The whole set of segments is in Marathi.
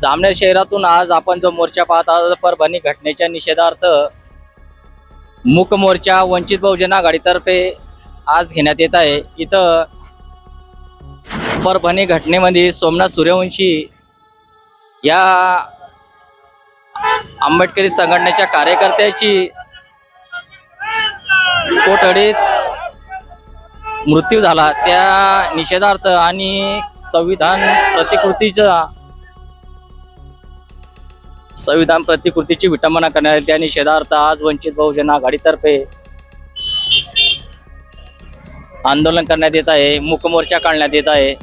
जामनेर शहरातून आज आपण जो मोर्चा पाहत आहोत परभणी घटनेच्या निषेधार्थ मूक मोर्चा वंचित बहुजन आघाडीतर्फे आज घेण्यात येत आहे. इथं परभणी घटनेमध्ये सोमनाथ सूर्यवंशी या आंबेडकरी संघटनेच्या कार्यकर्त्याची कोठडीत मृत्यू झाला. त्या निषेधार्थ आणि संविधान प्रतिकृतीचा संविधान प्रतिकृतीची विटंबना करण्यात आली त्या निषेधार्थ आज वंचित बहुजन आघाडीतर्फे आंदोलन करण्यात येत आहे मुकमोर्चा काढण्यात येत आहे.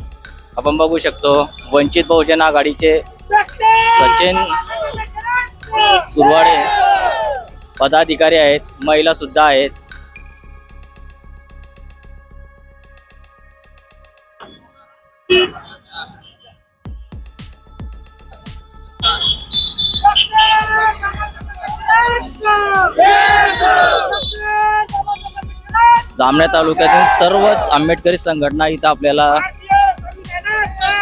आपण बघू शकतो वंचित बहुजन आघाडीचे सचिन सुरवाडे पदाधिकारी आहेत महिला सुद्धा आहेत. जामण्या तालुक्यातून सर्वच आंबेडकरी संघटना इथं आपल्याला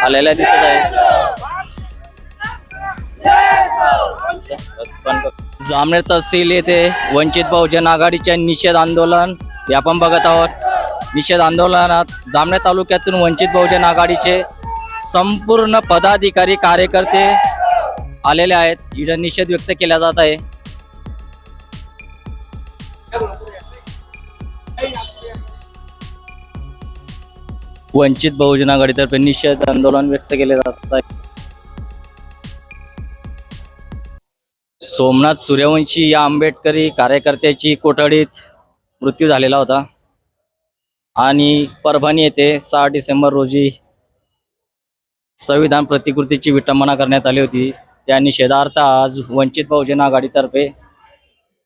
आलेल्या दिसत आहेत. जामनेर तहसील येथे वंचित बहुजन आघाडीच्या निषेध आंदोलन हे आपण बघत आहोत. निषेध आंदोलनात जामनेर तालुक्यातून वंचित बहुजन आघाडीचे संपूर्ण पदाधिकारी कार्यकर्ते आलेले आहेत. इथं निषेध व्यक्त केला जात आहे. वंचित बहुजन आघाडीतर्फे निषेध आंदोलन व्यक्त केले जात आहे. सोमनाथ सूर्यवंशी या आंबेडकरी कार्यकर्त्याची कोठडीत मृत्यू झालेला होता. आणि परभणी येथे सहा डिसेंबर रोजी संविधान प्रतिकृतीची विटंबना करण्यात आली होती. त्या निषेधार्थ आज वंचित बहुजन आघाडीतर्फे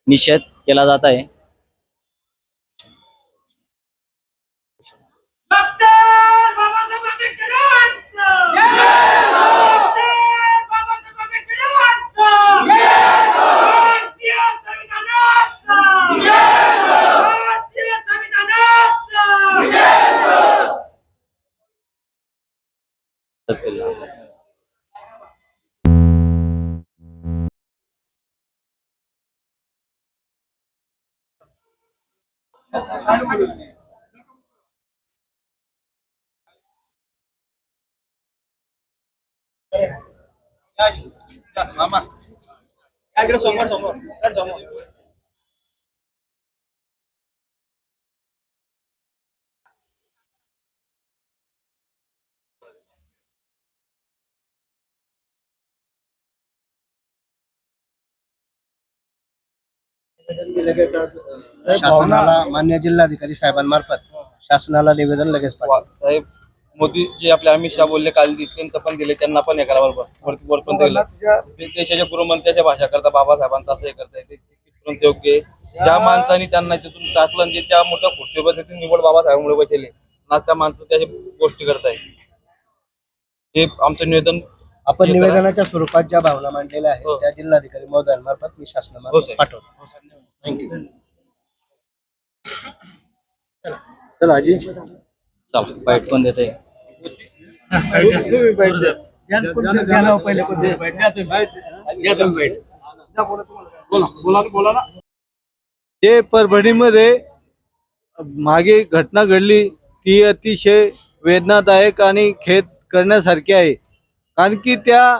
निषेध केला जात आहे. vacilando Ya, ya, sama. Ya, creo somos, somos, somos. शासनाला मान्य जिल्हाधिकारी साहेबांमार्फत शासनाला निवेदन लगेच साहेब मोदी जे आपले अमित शहा बोलले काल दि- त्यांचं पण दिले त्यांना पण हे करा बरोबर वर- वर पण दिलं. ते देशाच्या गृहमंत्र्याच्या भाषा करता बाबासाहेबांचं असं हे करता येते कितपर्यंत योग्य आहे ज्या माणसाने त्यांना तिथून टाकलं आणि जे त्या मोठ्या ते निवड बाबासाहेबांमुळे बसले ना त्या माणसं त्याच्या गोष्टी करताय. हे आमचं निवेदन आपण हे. निवेदनाच्या स्वरूपात ज्या भावना मांडलेल्या आहेत हो. त्या जिल्हाधिकारी महोदयांमार्फत मी हो, शासनामार्फत साहेब. पाठवतो थँक्यू चल बाईट पण देते. जे परभणीमध्ये मागे घटना घडली. ती अतिशय वेदनादायक आणि खेद करण्यासारखी आहे. कारण की त्या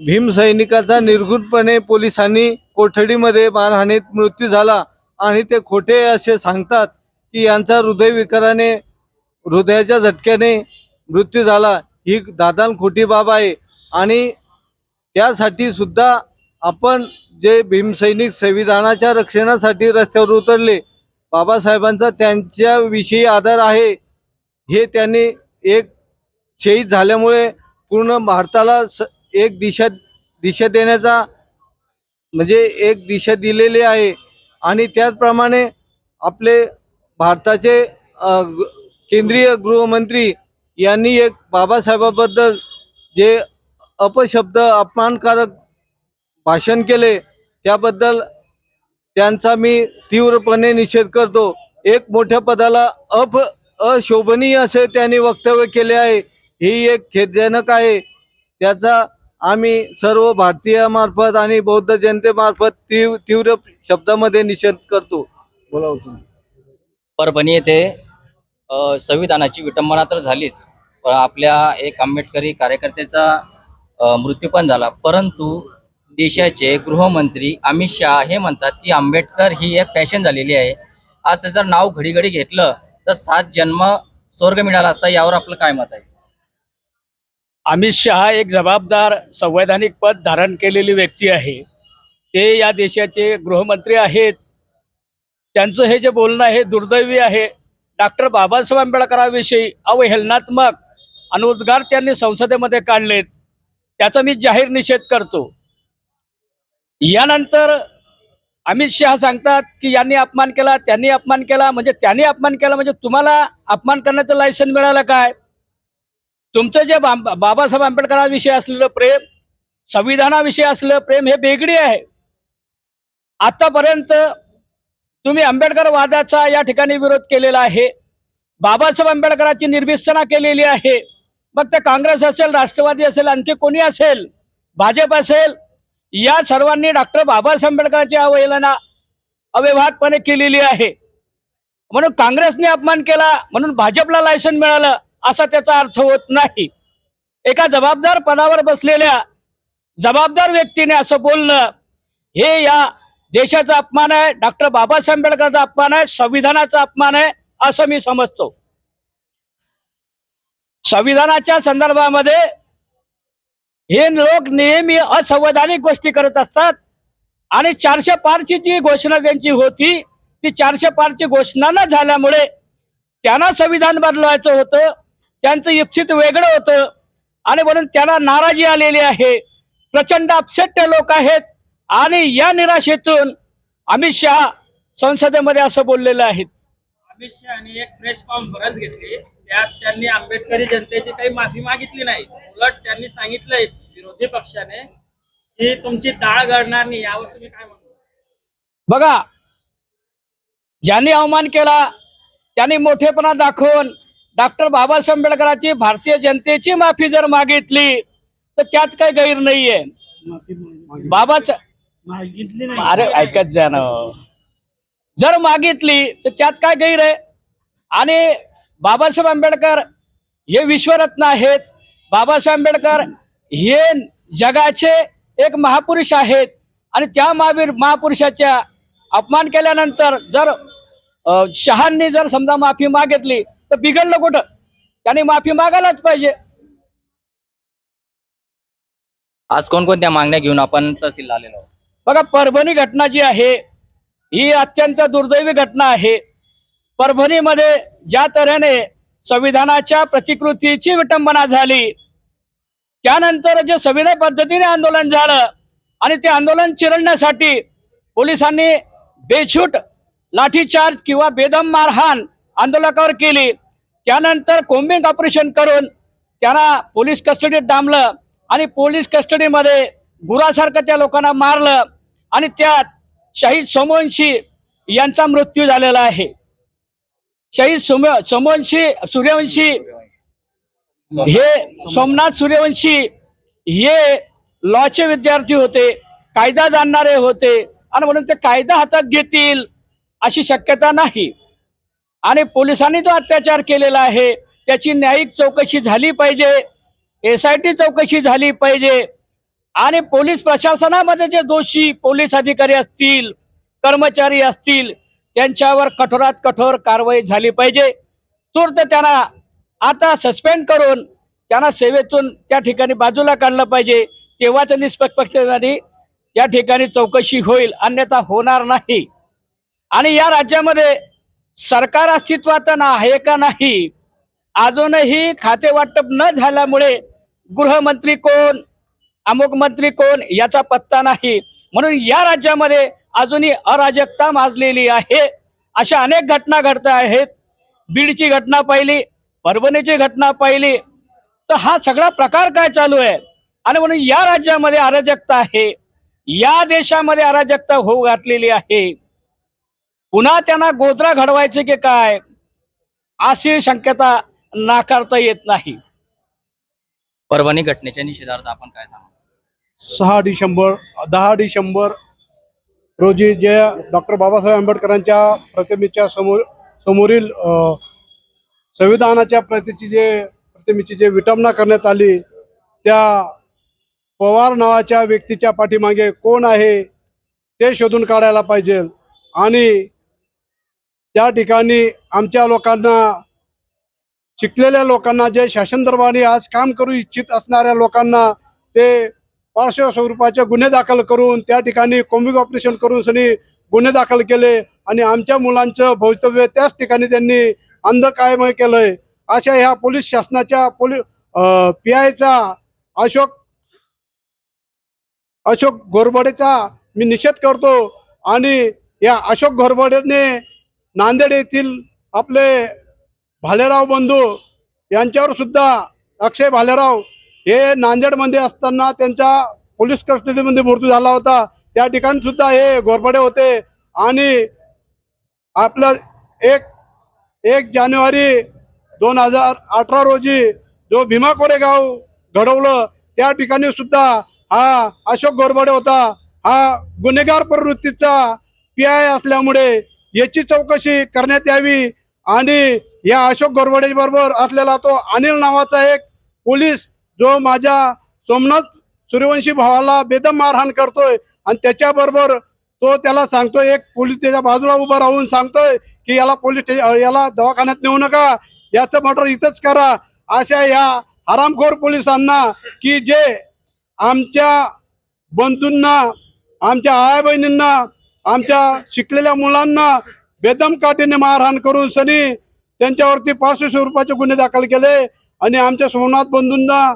भीमसैनिकाचा निर्घुटपणे पोलिसांनी कोठडीमध्ये मारहाणीत मृत्यू झाला. आणि ते खोटे असे सांगतात की यांचा हृदयविकाराने हृदयाच्या झटक्याने मृत्यू झाला. ही दादान खोटी बाब आहे. आणि त्यासाठी सुद्धा आपण जे भीमसैनिक संविधानाच्या रक्षणासाठी रस्त्यावर उतरले बाबासाहेबांचा त्यांच्याविषयी आदर आहे. हे त्यांनी एक शहीद झाल्यामुळे पूर्ण भारताला स एक दिशा दिशा देण्याचा म्हणजे एक दिशा दिलेली आहे. आणि त्याचप्रमाणे आपले भारताचे केंद्रीय गृहमंत्री यांनी एक बाबासाहेबाबद्दल जे अपशब्द अपमानकारक भाषण केले त्याबद्दल त्यांचा मी तीव्रपणे निषेध करतो. एक मोठ्या पदाला अप अशोभनीय असे त्यांनी वक्तव्य केले आहे. ही एक खेदजनक आहे. त्याचा आम्ही सर्व भारतीयामार्फत आणि बौद्ध जनतेमार्फत तीव्र तीव्र शब्दामध्ये निषेध करतो. बोला हो तुम्ही. परभणी येथे संविधानाची विटंबना तर झालीच पण आपल्या एक आंबेडकरी कार्यकर्त्याचा मृत्यू पण झाला. परंतु देशाचे गृहमंत्री अमित शहा हे म्हणतात की आंबेडकर ही एक पॅशन झालेली आहे. असं जर नाव घडी घडी घेतलं तर सात जन्म स्वर्ग मिळाला असता यावर आपलं काय मत आहे? अमित शहा एक जबाबदार संवैधानिक पद धारण केलेली व्यक्ती आहे. ते या देशाचे गृहमंत्री आहेत. त्यांचं हे जे बोलणं आहे दुर्दैवी आहे. डॉक्टर बाबासाहेब आंबेडकरांविषयी अवहेलनात्मक अनुद्गार त्यांनी संसदेमध्ये काढलेत. त्याचा मी जाहीर निषेध करतो. यानंतर अमित शहा सांगतात की यांनी अपमान केला त्यांनी अपमान केला म्हणजे त्यांनी अपमान केला म्हणजे तुम्हाला अपमान करण्याचं लायसन मिळालं काय? तुमचं जे बाबासाहेब आंबेडकरांविषयी असलेलं प्रेम संविधानाविषयी असलेलं प्रेम हे वेगळी आहे. आतापर्यंत तुम्ही आंबेडकर वादाचा या ठिकाणी विरोध केलेला आहे. बाबासाहेब आंबेडकरांची निर्मिसना केलेली आहे. मग ते काँग्रेस असेल राष्ट्रवादी असेल आणखी कोणी असेल? भाजप असेल? या सर्वांनी डॉक्टर बाबासाहेब आंबेडकरांची अवहेलना अव्यवहारपणे केलेली आहे. म्हणून काँग्रेसने अपमान केला म्हणून भाजपला लायसन मिळालं. असा त्याचा अर्थ होत नाही. एका जबाबदार पदावर बसलेल्या जबाबदार व्यक्तीने असं बोलणं हे या देशाचा अपमान आहे डॉक्टर बाबासाहेब आंबेडकरचा अपमान आहे संविधानाचा अपमान आहे असं मी समजतो. संविधानाच्या संदर्भामध्ये हे लोक नेहमी असंवैधानिक गोष्टी करत असतात आणि चारशे पारची जी घोषणा त्यांची होती ती चारशे पारची घोषणा न झाल्यामुळे त्यांना संविधान बदलवायचं होतं. त्यांचं इप्सित वेगळं होतं. आणि म्हणून त्यांना नाराजी आलेली आहे. प्रचंड अपसेट लोक आहेत. आणि या निराशेतून अमित शहा संसदेमध्ये असं बोललेलं आहेत अमित शहानी एक प्रेस कॉन्फरन्स घेतली. त्यात त्यांनी आंबेडकरी जनतेची काही माफी मागितली नाही. उलट त्यांनी सांगितलंय विरोधी पक्षाने की तुमची डाळ घडणार नाही. यावर तुम्ही काय म्हणता? बघा ज्यांनी अवमान केला त्यांनी मोठेपणा दाखवून डॉक्टर बाबासाहेब आंबेडकरांची भारतीय जनतेची माफी जर मागितली तर त्यात काही गैर नाहीये. बाबाच अरे ऐकत जा ना. जर मागितली तर त्यात काय गैर आहे? आणि बाबासाहेब आंबेडकर हे विश्वरत्न आहेत. बाबासाहेब आंबेडकर हे जगाचे एक महापुरुष आहेत. आणि त्या महावीर महापुरुषाच्या अपमान केल्यानंतर जर शहांनी जर समजा माफी मागितली तर बिघडलं कुठं? त्यांनी माफी मागायलाच पाहिजे. आज कोणकोणत्या मागण्या घेऊन आपण तहसील आलेलो आहोत? बघा परभणी घटना जी आहे ही अत्यंत दुर्दैवी घटना आहे. परभणीमध्ये ज्या तऱ्हेने संविधानाच्या प्रतिकृतीची विटंबना झाली त्यानंतर जे सविनय पद्धतीने आंदोलन झालं आणि ते आंदोलन चिरडण्यासाठी पोलिसांनी बेछूट लाठीचार्ज किंवा बेदम मारहाण आंदोलकावर केली. त्यानंतर कोम्बिंग ऑपरेशन करून त्यांना पोलीस कस्टडीत डांबलं आणि पोलीस कस्टडीमध्ये गुरासारखं त्या लोकांना मारलं आणि त्यात शहीद सोमवंशी यांचा मृत्यू झालेला आहे. शहीद सोम सोमवंशी सूर्यवंशी हे सोमनाथ सूर्यवंशी हे लॉचे विद्यार्थी होते कायदा जाणणारे होते आणि म्हणून ते कायदा हातात घेतील अशी शक्यता नाही. आणि पोलिसांनी जो अत्याचार केलेला आहे त्याची न्यायिक चौकशी झाली पाहिजे एस आय टी चौकशी झाली पाहिजे. आणि पोलीस प्रशासनामध्ये जे दोषी पोलीस अधिकारी असतील कर्मचारी असतील त्यांच्यावर कठोरात कठोर कारवाई झाली पाहिजे. तूर्त त्यांना आता सस्पेंड करून त्यांना सेवेतून त्या ठिकाणी बाजूला काढलं पाहिजे. तेव्हाच निष्पक्षपक्षाने या ठिकाणी चौकशी होईल अन्यथा होणार नाही. आणि या राज्यामध्ये सरकार अस्तित्वात ना आहे का नाही? अजूनही खाते वाटप न झाल्यामुळे गृहमंत्री कोण अमुक मंत्री कोण याचा पत्ता नाही. म्हणून या राज्यामध्ये अजूनही अराजकता माजलेली आहे. अशा अनेक घटना घडत आहेत. बीडची घटना पाहिली परभणीची घटना पाहिली. तर हा सगळा प्रकार काय चालू आहे? आणि म्हणून या राज्यामध्ये अराजकता आहे. या देशामध्ये अराजकता होऊ घातलेली आहे. पुन्हा त्यांना गोत्रा घडवायचे की काय? अशी शक्यता नाकारता येत नाही. परभणी घटनेच्या निषेधार्थ आपण काय सांगा? सहा डिसेंबर दहा डिसेंबर रोजी जे डॉक्टर बाबासाहेब आंबेडकरांच्या प्रतिमेच्या समोर समोरील अ, संविधानाच्या प्रतीची जे प्रतिमेची जे विटंबना करण्यात आली त्या पवार नावाच्या व्यक्तीच्या पाठीमागे कोण आहे ते शोधून काढायला पाहिजे. आणि त्या ठिकाणी आमच्या लोकांना शिकलेल्या लोकांना जे शासन दरबारी आज काम करू इच्छित असणाऱ्या लोकांना ते पाचशे स्वरूपाचे गुन्हे दाखल करून त्या ठिकाणी कॉम्बिंग ऑपरेशन करून सनी गुन्हे दाखल केले आणि आमच्या मुलांचं भवितव्य त्याच ठिकाणी त्यांनी अंधकायमय केलंय. अशा ह्या पोलीस शासनाच्या पोलीस पी आयचा अशोक अशोक घोरबडेचा मी निषेध करतो आणि या अशोक घोरबडेने नांदेड येथील आपले भालेराव बंधू यांच्यावर सुद्धा अक्षय भालेराव हे नांदेडमध्ये असताना त्यांच्या पोलीस कस्टडीमध्ये मृत्यू झाला होता. त्या ठिकाणी सुद्धा हे घोरपडे होते. आणि आपलं एक एक जानेवारी दोन हजार अठरा रोजी जो भीमा कोरेगाव घडवलं त्या ठिकाणी सुद्धा हा अशोक गोरबडे होता. हा गुन्हेगार प्रवृत्तीचा पी आय असल्यामुळे याची चौकशी करण्यात यावी. आणि या अशोक गोरवडे बरोबर असलेला तो अनिल नावाचा एक पोलीस जो माझ्या सोमनाथ सूर्यवंशी भावाला बेदम मारहाण करतोय. आणि त्याच्याबरोबर तो त्याला सांगतोय एक पोलीस त्याच्या बाजूला उभा राहून सांगतोय की याला पोलीस याला दवाखान्यात नेऊ नका. याचं मटर इथंच करा. अशा या हरामखोर पोलिसांना की जे आमच्या बंधूंना आमच्या आया बहिणींना आमच्या शिकलेल्या मुलांना बेदम काठीने मारहाण करून सनी त्यांच्यावरती पाचशे स्वरूपाचे गुन्हे दाखल केले आणि आमच्या सोमनाथ बंधूंना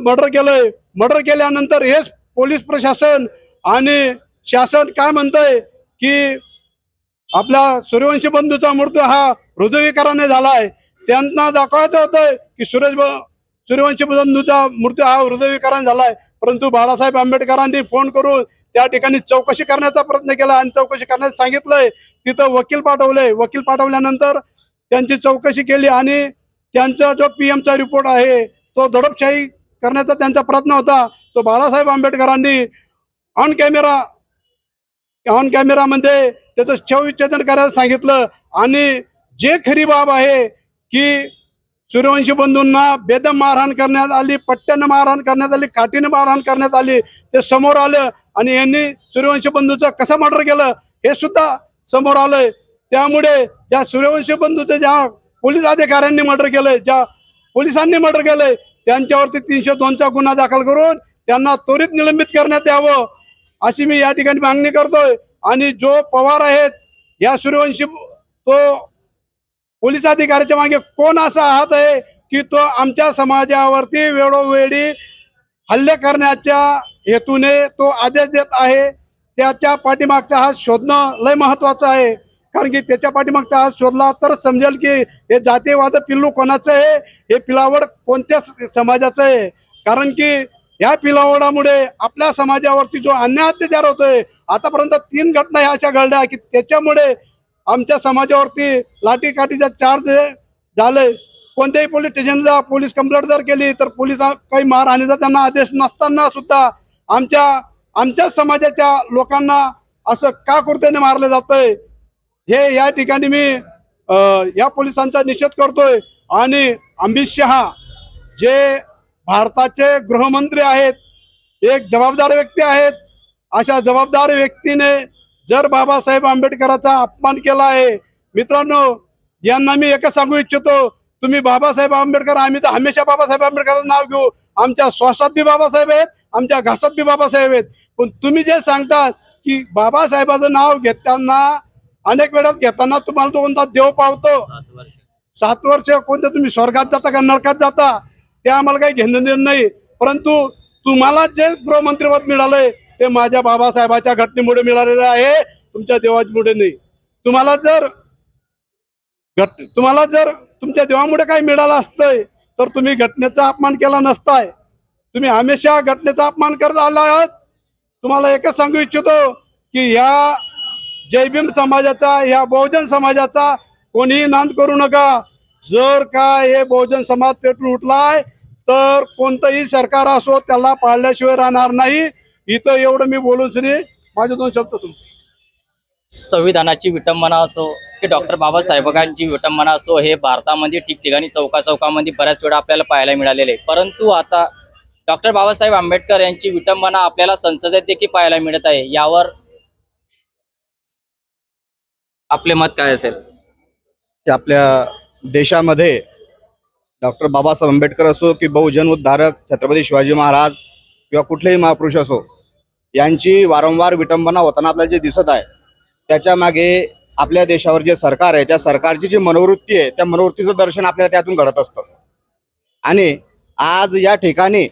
मर्डर केलंय. मर्डर केल्यानंतर हेच पोलीस प्रशासन आणि शासन काय म्हणतंय की आपला सूर्यवंशी बंधूचा मृत्यू हा हृदयविकाराने झालाय. त्यांना दाखवायचं होतं की सूरज ब- सूर्यवंशी बंधूचा मृत्यू हा हृदयविकाराने झालाय. परंतु बाळासाहेब आंबेडकरांनी फोन करून त्या ठिकाणी चौकशी करण्याचा प्रयत्न केला आणि चौकशी करण्यास सांगितलंय. तिथं वकील पाठवलंय. वकील पाठवल्यानंतर त्यांची चौकशी केली आणि त्यांचा जो पी एमचा रिपोर्ट आहे तो दडपशाही करण्याचा त्यांचा प्रयत्न होता. तो बाळासाहेब आंबेडकरांनी ऑन कॅमेरा ऑन कॅमेरामध्ये त्याचं शवविच्छेदन करायला सांगितलं. आणि जे खरी बाब आहे की सूर्यवंशी बंधूंना बेदम मारहाण करण्यात आली पट्ट्यानं मारहाण करण्यात आली काठीनं मारहाण करण्यात आली. ते समोर आलं आणि यांनी सूर्यवंशी बंधूचं कसं मर्डर केलं हे सुद्धा समोर आलंय. त्यामुळे ज्या सूर्यवंशी बंधूचं ज्या पोलीस अधिकाऱ्यांनी मर्डर केलंय ज्या पोलिसांनी मर्डर केलंय त्यांच्यावरती तीनशे दोनचा गुन्हा दाखल करून त्यांना त्वरित निलंबित करण्यात यावं अशी मी या ठिकाणी मागणी करतोय. आणि जो पवार आहेत या सूर्यवंशी तो पोलीस अधिकाऱ्याच्या मागे कोण असा आहात आहे की तो आमच्या समाजावरती वेळोवेळी हल्ले करण्याच्या हेतूने तो आदेश देत आहे? त्याच्या पाठीमागचा हात शोधणं लय महत्वाचं आहे. कारण की त्याच्या पाठीमागचा हात शोधला तर समजेल की हे जातीयवाद पिल्लू कोणाचं आहे? हे पिलावड कोणत्या समाजाचं आहे? कारण की या पिलावडामुळे आपल्या समाजावरती जो अन्याय अत्याचार होतोय आतापर्यंत तीन घटना ह्या अशा घडल्या की त्याच्यामुळे आमच्या समाजावरती लाठीकाठीचा चार्ज झालंय. कोणत्याही पोलीस स्टेशनला पोलीस कंप्लेंट जर केली तर पोलीस काही मारहाणीचा त्यांना आदेश नसताना सुद्धा आमच्या आमच्याच समाजाच्या लोकांना असं का कुर्त्याने मारलं जातंय? हे या ठिकाणी मी या पोलिसांचा निषेध करतोय. आणि अमित शहा जे भारताचे गृहमंत्री आहेत एक जबाबदार व्यक्ती आहेत. अशा जबाबदार व्यक्तीने जर बाबासाहेब आंबेडकरांचा अपमान केला आहे मित्रांनो यांना मी एकच सांगू इच्छितो तुम्ही बाबासाहेब आंबेडकर आम्ही तर हमेशा बाबासाहेब आंबेडकरांचं नाव घेऊ. आमच्या श्वासात बी बाबासाहेब आहेत आमच्या घासात बी बाबासाहेब आहेत. पण तुम्ही जे सांगतात की बाबासाहेबाचं नाव घेताना अनेक वेळात घेताना तुम्हाला तो कोणता देव पावतो. सात वर्ष सात वर्ष कोणत्या तुम्ही स्वर्गात जाता का नरकात जाता ते आम्हाला काही घेणं देणं नाही. परंतु तुम्हाला जे गृहमंत्रीपद मिळालंय ते माझ्या बाबासाहेबाच्या घटनेमुळे मिळालेलं आहे. तुमच्या देवामुळे नाही. तुम्हाला जर घट तुम्हाला जर तुमच्या देवामुळे काही मिळालं असतंय तर तुम्ही घटनेचा अपमान केला नसताय. तुम्ही हमेशा घटनेचा अपमान करत आला आहात तुम्हाला एकच सांगू इच्छितो की ह्या जय भीम समाजाचा ह्या बहुजन समाजाचा कोणीही नांद करू नका. जर का हे बहुजन समाज पेटून उठलाय तर कोणतंही सरकार असो त्याला पाळल्याशिवाय राहणार नाही. इथं एवढं मी बोलून श्री माझे दोन शब्द तुमचे संविधानाची विटंबना असो की डॉक्टर बाबासाहेबांची विटंबना असो हे भारतामध्ये ठिकठिकाणी चौका चौकामध्ये बऱ्याच वेळा आपल्याला पाहायला मिळालेले आहे. परंतु आता डॉक्टर बाबासाहेब आंबेडकर यांची विटंबना आपल्याला संसदेत देखील पाहायला मिळत आहे. यावर आपले मत काय असेल? की आपल्या देशामध्ये डॉक्टर बाबासाहेब आंबेडकर असो की बहुजन उद्धारक छत्रपती शिवाजी महाराज किंवा कुठलेही महापुरुष असो यांची वारंवार विटंबना होताना आपल्याला जे दिसत आहे त्याच्यामागे आपल्या देशावर जे सरकार आहे त्या सरकारची जी मनोवृत्ती आहे त्या मनोवृत्तीचं दर्शन आपल्याला त्यातून घडत असतं. आणि आज या ठिकाणी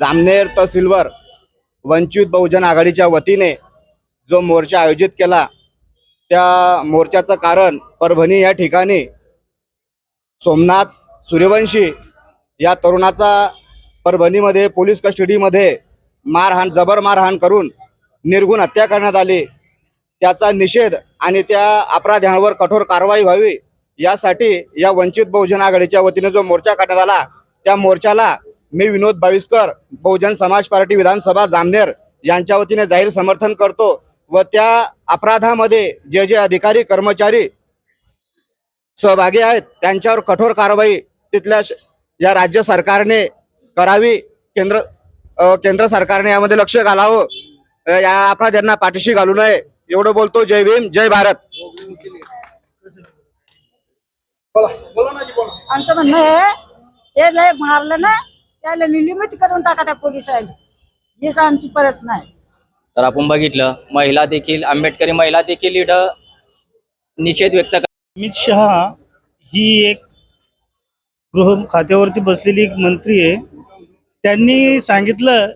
जामनेर तहसीलवर वंचित बहुजन आघाडीच्या वतीने जो मोर्चा आयोजित केला त्या मोर्चाचं कारण परभणी या ठिकाणी सोमनाथ सूर्यवंशी या तरुणाचा परभणीमध्ये पोलीस कस्टडीमध्ये मारहाण जबर मारहाण करून निर्गुण हत्या करण्यात आली. त्याचा निषेध आणि त्या अपराध्यांवर कठोर कारवाई व्हावी यासाठी या वंचित बहुजन आघाडीच्या वतीने जो मोर्चा काढण्यात आला त्या मोर्चाला मी विनोद बाविस्कर बहुजन समाज पार्टी विधानसभा जामनेर यांच्या वतीने जाहीर समर्थन करतो व त्या अपराधामध्ये जे जे अधिकारी कर्मचारी सहभागी आहेत त्यांच्यावर कठोर कारवाई तिथल्या श- या राज्य सरकारने करावी केंद्र केंद्र सरकारने यामध्ये लक्ष घालावं. या अपराध्यांना पाठीशी घालू नये. एवढं बोलतो जय भीम जय भारत. आमचं म्हणणं ते लय मारलं ना त्याला निलिमित करून टाका त्या पोलिसांनी हीच आमची परत नाही. तर आपण बघितलं महिला देखील आंबेडकरी महिला देखील इथं निषेध व्यक्त कर- अमित शहा ही एक गृह खात्यावरती बसलेली एक मंत्री आहे. त्यांनी सांगितलं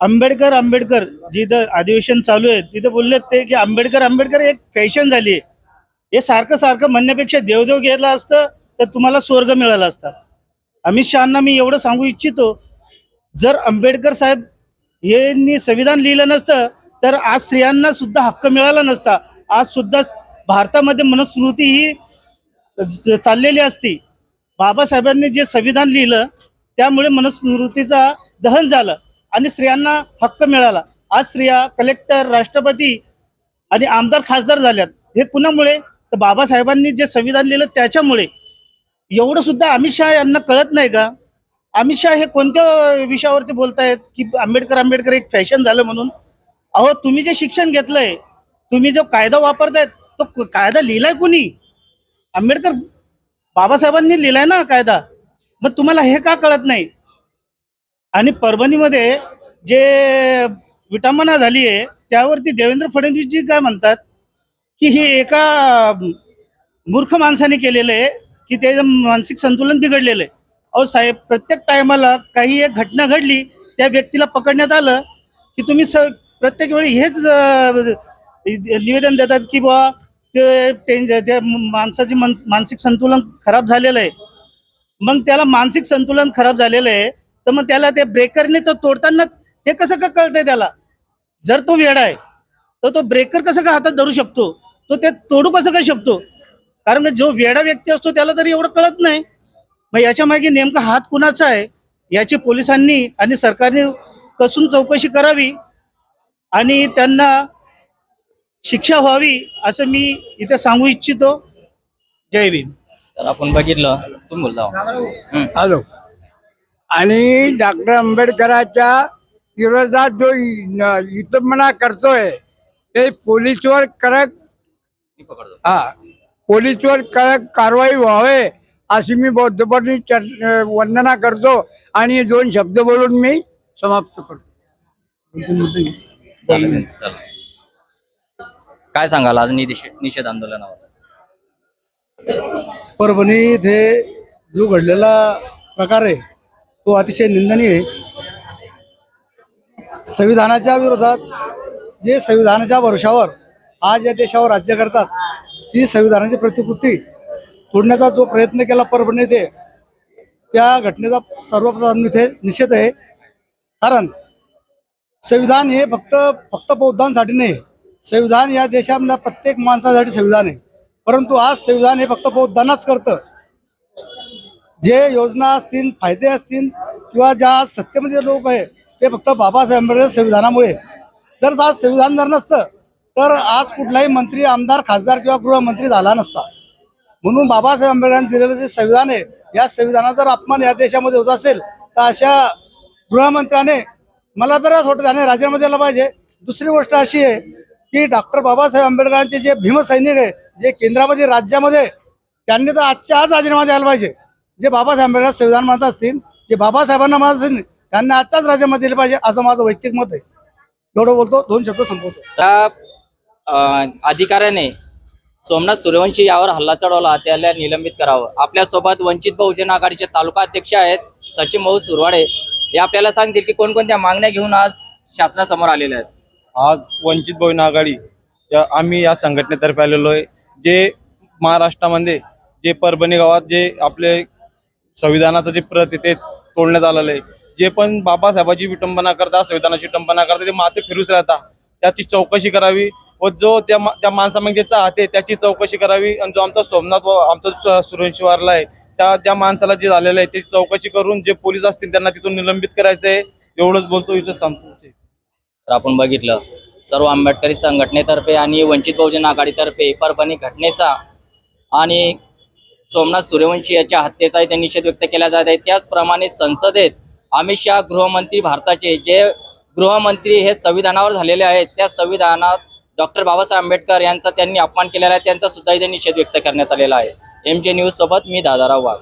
आंबेडकर आंबेडकर जिथं अधिवेशन चालू आहे तिथं बोलले ते की आंबेडकर आंबेडकर एक फॅशन झाली आहे. हे सारखं सारखं म्हणण्यापेक्षा देवदेव गेलं असतं तर तुम्हाला स्वर्ग मिळाला असता. अमित शहांना मी एवढं सांगू इच्छितो जर आंबेडकर साहेब यांनी संविधान लिहिलं नसतं तर आज स्त्रियांना सुद्धा हक्क मिळाला नसता. आज सुद्धा भारतामध्ये मनुस्मृती ही चाललेली असती. बाबासाहेबांनी जे संविधान लिहिलं त्यामुळे मनुस्मृतीचा दहन झालं आणि स्त्रियांना हक्क मिळाला. आज स्त्रिया कलेक्टर राष्ट्रपती आणि आमदार खासदार झाल्यात. हे कुणामुळे? तर बाबासाहेबांनी जे संविधान लिहिलं त्याच्यामुळे. एवढं सुद्धा अमित शहा यांना कळत नाही का? अमित शहा हे कोणत्या विषयावरती बोलतायत? की आंबेडकर आंबेडकर एक फॅशन झालं म्हणून? अहो तुम्ही जे शिक्षण घेतलंय तुम्ही जो कायदा वापरतायत तो कायदा लिहिलाय कुणी? आंबेडकर बाबासाहेबांनी लिहिलाय ना कायदा? मग तुम्हाला हे का कळत नाही? आणि परभणीमध्ये जे विटंबना झाली आहे त्यावरती देवेंद्र फडणवीसजी काय म्हणतात? की हे एका मूर्ख माणसाने केलेलं आहे की त्याचं मानसिक संतुलन बिघडलेलं आहे. अहो साहेब प्रत्येक टायमाला काही एक घटना घडली त्या व्यक्तीला पकडण्यात आलं की तुम्ही स प्रत्येक वेळी हेच निवेदन देतात की बुवा ते टेन- माणसाची माणसाचे मन मानसिक संतुलन खराब झालेलं आहे. मग त्याला मानसिक संतुलन खराब झालेलं आहे. तर मग त्याला ते ब्रेकरने तर तोडताना ते कसं का कळतंय त्याला? जर तो वेडा आहे तर तो ब्रेकर कसं का हातात धरू शकतो? तो ते तोडू कसं काय शकतो? कारण जो वेडा व्यक्ती असतो त्याला तरी एवढं कळत नाही. मग याच्या मागे नेमका हात कुणाचा आहे? याची पोलिसांनी आणि सरकारने कसून चौकशी करावी आणि त्यांना शिक्षा व्हावी असं मी इथे सांगू इच्छितो. जय भीम. तर आपण बघितलं तुम्ही बोलता. हॅलो. आणि डॉक्टर आंबेडकराच्या विरोधात जो विटंबना करतोय ते पोलीसवर कडक हा पोलीसवर कडक कारवाई व्हावे अशी मी बौद्धपणी वंदना करतो. आणि दोन शब्द बोलून मी समाप्त करतो. काय सांगाल आज निषेध आंदोलनावर? परभणी इथे जो घडलेला प्रकार आहे तो अतिशय निंदनीय आहे. संविधानाच्या विरोधात जे संविधानाच्या भरोशावर आज या देशावर राज्य करतात ती संविधानाची प्रतिकृती तोडण्याचा जो प्रयत्न केला परभणी ते त्या घटनेचा सर्वप्रथम इथे निषेध आहे. कारण संविधान हे फक्त फक्त बौद्धांसाठी नाही संविधान या देशामधल्या प्रत्येक माणसासाठी संविधान आहे. परंतु आज संविधान हे फक्त बौद्धांनाच करतं जे योजना असतील फायदे असतील किंवा ज्या आज सत्तेमध्ये लोक आहे ते फक्त बाबासाहेब आंबेडकर संविधानामुळे. जर आज संविधान जर नसतं तर आज कुठलाही मंत्री आमदार खासदार किंवा गृहमंत्री झाला नसता. म्हणून बाबासाहेब आंबेडकरांनी दिलेलं जे संविधान आहे या संविधानाचा जर अपमान या देशामध्ये होत असेल तर अशा गृहमंत्र्याने मला तर असं वाटतं त्याने राजीनामा द्यायला पाहिजे. दुसरी गोष्ट अशी आहे की डॉक्टर बाबासाहेब आंबेडकरांचे जे भीमसैनिक आहे जे केंद्रामध्ये राज्यामध्ये त्यांनी तर आजच्या आज राजीनामा द्यायला पाहिजे. जे बाबासाहेब आंबेडकर संविधान मानत असतील जे बाबासाहेबांना मानत असतील त्यांना आजचाच राजीनामा दिला पाहिजे असं माझं वैयक्तिक मत आहे. एवढं बोलतो दोन शब्द संपवतो. त्या अं, अधिकाऱ्याने सोमनाथ सूर्यवंशी यावर हल्ला चढवला त्याला निलंबित करावं. आपल्यासोबत वंचित बहुजन आघाडीचे तालुका अध्यक्ष आहेत सचिन भाऊ सुरवाडे. हे आपल्याला सांगतील की कोणकोणत्या मागण्या घेऊन आज शासनासमोर आलेल्या आहेत? आज वंचित बहुजन आघाडी आम्ही या संघटनेतर्फे आलेलो आहे. जे महाराष्ट्रामध्ये जे परभणी गावात जे आपले संविधानाचं जे प्रत आहे ते तोडण्यात आलेलं आहे. जे पण बाबासाहेबाची विटंबना करता संविधानाची विटंबना करता ते माते फिरूच राहता. त्याची चौकशी करावी व जो त्या मा- त्या माणसामागे चाहते त्याची चौकशी करावी. आणि जो आमचा सोमनाथ आमचा सु- सुरेश आहे त्या त्या माणसाला जे झालेलं आहे त्याची चौकशी करून जे पोलीस असतील त्यांना तिथून निलंबित करायचं आहे एवढंच बोलतो इथं थांबतो. आपण बघितलं सर्व आंबेडकरी संघटनेतर्फे आणि वंचित बहुजन आघाडीतर्फे परभणी घटनेचा आणि सोमनाथ सूर्यवंशी याच्या हत्येचाही ते निषेध व्यक्त केला जात आहे. त्याचप्रमाणे संसदेत अमित शहा गृहमंत्री भारताचे जे गृहमंत्री हे संविधानावर झालेले आहेत त्या संविधानात डॉक्टर बाबासाहेब आंबेडकर यांचा त्यांनी अपमान केलेला आहे त्यांचा सुद्धा इथे निषेध व्यक्त करण्यात आलेला आहे. एम जे न्यूज सोबत मी दादाराव वाघ.